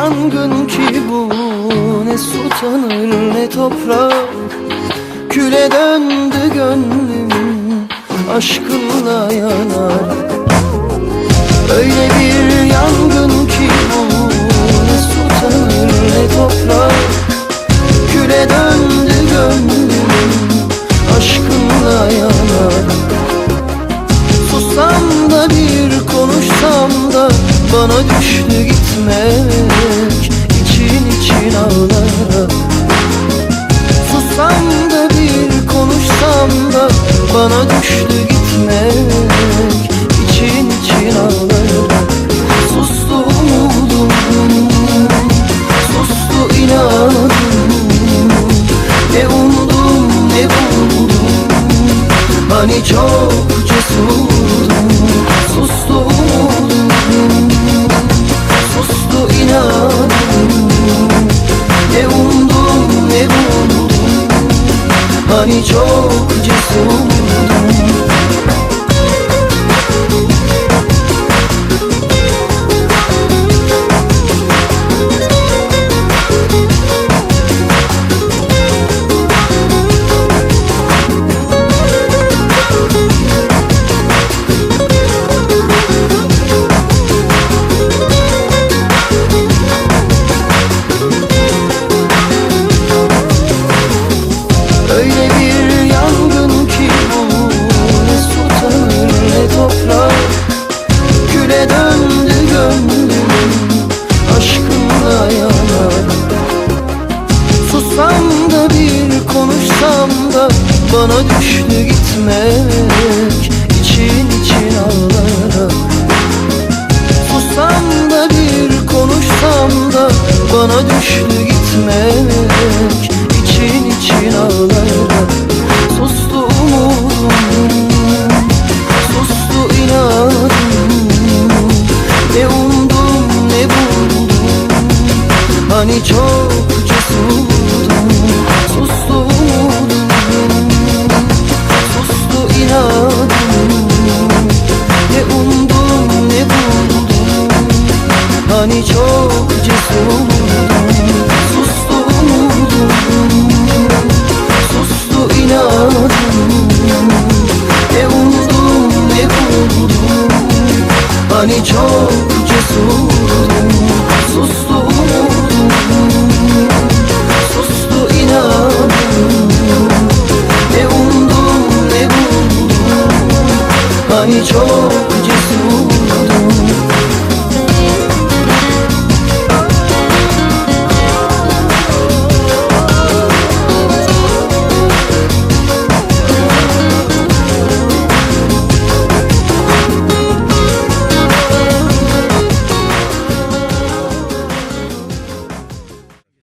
yangın ki bu? Ne su tanır ne toprak? Küle döndü gönlüm aşkınla yanar. Öyle bir yan Bana düştü gitmek için için ağlar. Sussam da bir konuşsam da Bana düştü gitmek için için ağlar. Sustu umudum Sustu inadım Ne umdum ne buldum Hani çok cesurdum Hani çok cesurdum Bana düştü gitmek için için ağlar Sussam da bir konuşsam da Bana düştü gitmek için için ağlar Hani çok